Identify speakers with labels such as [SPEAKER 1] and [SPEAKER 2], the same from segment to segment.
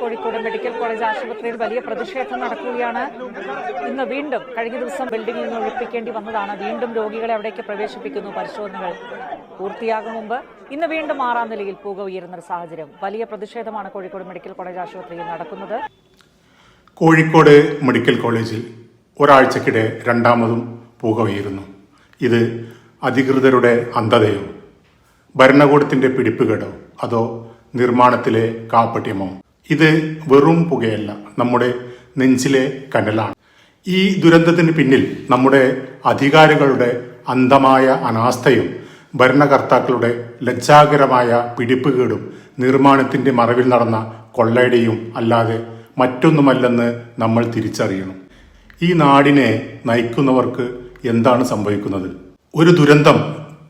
[SPEAKER 1] Kozhikode medical college ആശുപത്രിയിൽ വലിയ പ്രതിഷേധം നടക്കുകയാണ്. ഇന്ന് വീണ്ടും കഴിഞ്ഞ ദിവസം ബിൽഡിംഗിൽ നിന്ന് ഒഴിപ്പിക്കേണ്ടി വന്നതാണ്. വീണ്ടും രോഗികളെ അവിടേക്ക് പ്രവേശിപ്പിക്കുന്നു പരിശോധനകൾ പൂർത്തിയാകും മുമ്പ്. ഇന്ന് വീണ്ടും ആറാം നിലയിൽ പുക ഉയരുന്ന ഒരു സാഹചര്യം. വലിയ പ്രതിഷേധമാണ് കോഴിക്കോട് മെഡിക്കൽ കോളേജ് ആശുപത്രിയിൽ നടക്കുന്നത്.
[SPEAKER 2] കോഴിക്കോട് മെഡിക്കൽ കോളേജിൽ ഒരാഴ്ചക്കിടെ രണ്ടാമതും പുക ഉയരുന്നു. ഇത് അധികൃതരുടെ അന്ധതയോ ഭരണകൂടത്തിന്റെ പിടിപ്പുകേടോ അതോ നിർമ്മാണത്തിലെ കാപ്പട്യമോ ഇത് വെറും പുകയല്ല നമ്മുടെ നെഞ്ചിലെ കനലാണ്. ഈ ദുരന്തത്തിന് പിന്നിൽ നമ്മുടെ അധികാരികളുടെ അന്ധമായ അനാസ്ഥയും ഭരണകർത്താക്കളുടെ ലജ്ജാകരമായ പിടിപ്പുകേടും നിർമ്മാണത്തിന്റെ മറവിൽ നടന്ന കൊള്ളയുടെയും അല്ലാതെ മറ്റൊന്നുമല്ലെന്ന് നമ്മൾ തിരിച്ചറിയണം. ഈ നാടിനെ നയിക്കുന്നവർക്ക് എന്താണ് സംഭവിക്കുന്നത്? ഒരു ദുരന്തം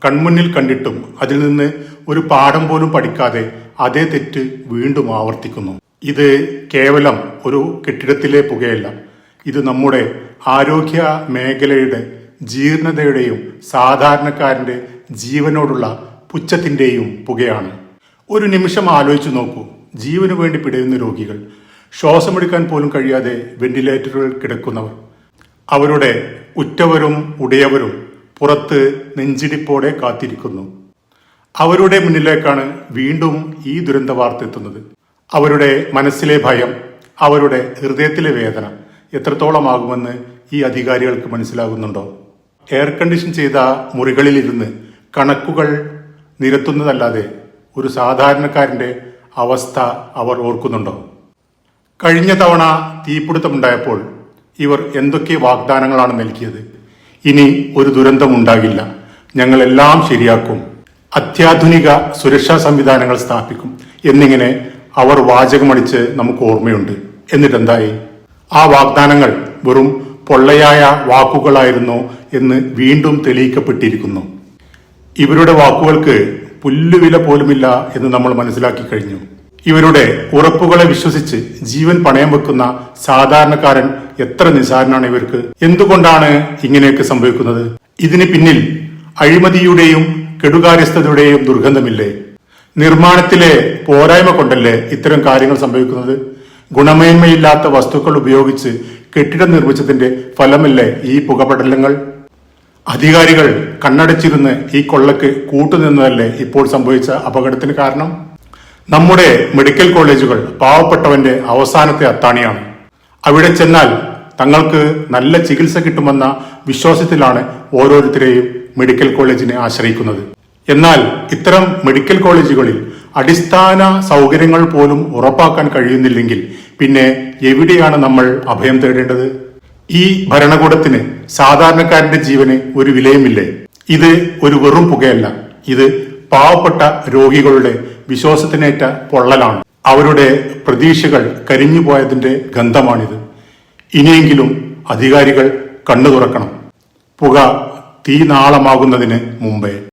[SPEAKER 2] കൺമുന്നിൽ കണ്ടിട്ടും അതിൽ നിന്ന് ഒരു പാഠം പോലും പഠിക്കാതെ അതേ തെറ്റ് വീണ്ടും ആവർത്തിക്കുന്നു. ഇത് കേവലം ഒരു കെട്ടിടത്തിലെ പുകയല്ല. ഇത് നമ്മുടെ ആരോഗ്യ മേഖലയുടെ ജീർണതയുടെയും സാധാരണക്കാരന്റെ ജീവനോടുള്ള പുച്ഛത്തിന്റെയും പുകയാണ്. ഒരു നിമിഷം ആലോചിച്ചു നോക്കൂ. ജീവനു വേണ്ടി പിടയുന്ന രോഗികൾ ശ്വാസമെടുക്കാൻ പോലും കഴിയാതെ വെന്റിലേറ്ററുകൾ കിടക്കുന്നവർ അവരുടെ ഉറ്റവരും ഉടയവരും പുറത്ത് നെഞ്ചിടിപ്പോടെ കാത്തിരിക്കുന്നു. അവരുടെ മുന്നിലേക്കാണ് വീണ്ടും ഈ ദുരന്ത വാർത്ത എത്തുന്നത്. അവരുടെ മനസ്സിലെ ഭയം അവരുടെ ഹൃദയത്തിലെ വേദന എത്രത്തോളമാകുമെന്ന് ഈ അധികാരികൾക്ക് മനസ്സിലാകുന്നുണ്ടോ? എയർ കണ്ടീഷൻ ചെയ്ത മുറികളിലിരുന്ന് കണക്കുകൾ നിരത്തുന്നതല്ലാതെ ഒരു സാധാരണക്കാരന്റെ അവസ്ഥ അവർ ഓർക്കുന്നുണ്ടോ? കഴിഞ്ഞ തവണ തീപിടുത്തമുണ്ടായപ്പോൾ ഇവർ എന്തൊക്കെ വാഗ്ദാനങ്ങളാണ് നൽകിയത്? ഇനി ഒരു ദുരന്തമുണ്ടാകില്ല ഞങ്ങളെല്ലാം ശരിയാക്കും. അത്യാധുനിക സുരക്ഷാ സംവിധാനങ്ങൾ സ്ഥാപിക്കും എന്നിങ്ങനെ അവർ വാചകമടിച്ച് നമുക്ക് ഓർമ്മയുണ്ട്. എന്നിട്ടെന്തായി? ആ വാഗ്ദാനങ്ങൾ വെറും പൊള്ളയായ വാക്കുകളായിരുന്നു എന്ന് വീണ്ടും തെളിയിക്കപ്പെട്ടിരിക്കുന്നു. ഇവരുടെ വാക്കുകൾക്ക് പുല്ലുവില പോലുമില്ല എന്ന് നമ്മൾ മനസ്സിലാക്കി കഴിഞ്ഞു. ഇവരുടെ ഉറപ്പുകളെ വിശ്വസിച്ച് ജീവൻ പണയം വെക്കുന്ന സാധാരണക്കാരൻ എത്ര നിസാരനാണ് ഇവർക്ക്? എന്തുകൊണ്ടാണ് ഇങ്ങനെയൊക്കെ സംഭവിക്കുന്നത്? ഇതിന് പിന്നിൽ അഴിമതിയുടെയും കെടുകാര്യസ്ഥതയുടെയും ദുർഗന്ധമില്ലേ? നിർമ്മാണത്തിലെ പോരായ്മ കൊണ്ടല്ലേ ഇത്തരം കാര്യങ്ങൾ സംഭവിക്കുന്നത്? ഗുണമേന്മയില്ലാത്ത വസ്തുക്കൾ ഉപയോഗിച്ച് കെട്ടിടം നിർമ്മിച്ചതിന്റെ ഫലമല്ലേ ഈ പുകപടലങ്ങൾ? അധികാരികൾ കണ്ണടച്ചിരുന്ന് ഈ കൊള്ളക്ക് കൂട്ടുനിന്നതല്ലേ ഇപ്പോൾ സംഭവിച്ച അപകടത്തിന് കാരണം? നമ്മുടെ മെഡിക്കൽ കോളേജുകൾ പാവപ്പെട്ടവന്റെ അവസാനത്തെ അത്താണിയാണ്. അവിടെ ചെന്നാൽ തങ്ങൾക്ക് നല്ല ചികിത്സ കിട്ടുമെന്ന വിശ്വാസത്തിലാണ് ഓരോരുത്തരെയും മെഡിക്കൽ കോളേജിനെ ആശ്രയിക്കുന്നത്. എന്നാൽ ഇത്തരം മെഡിക്കൽ കോളേജുകളിൽ അടിസ്ഥാന സൗകര്യങ്ങൾ പോലും ഉറപ്പാക്കാൻ കഴിയുന്നില്ലെങ്കിൽ പിന്നെ എവിടെയാണ് നമ്മൾ അഭയം തേടേണ്ടത്? ഈ ഭരണകൂടത്തിന് സാധാരണക്കാരന്റെ ജീവന് ഒരു വിലയുമില്ലേ? ഇത് ഒരു വെറും പുകയല്ല. ഇത് പാവപ്പെട്ട രോഗികളുടെ വിശ്വാസത്തിനേറ്റ പൊള്ളലാണ്. അവരുടെ പ്രതീക്ഷകൾ കരിഞ്ഞുപോയതിന്റെ ഗന്ധമാണിത്. ഇനിയെങ്കിലും അധികാരികൾ കണ്ണു തുറക്കണം പുക തീനാളമാകുന്നതിന് മുമ്പേ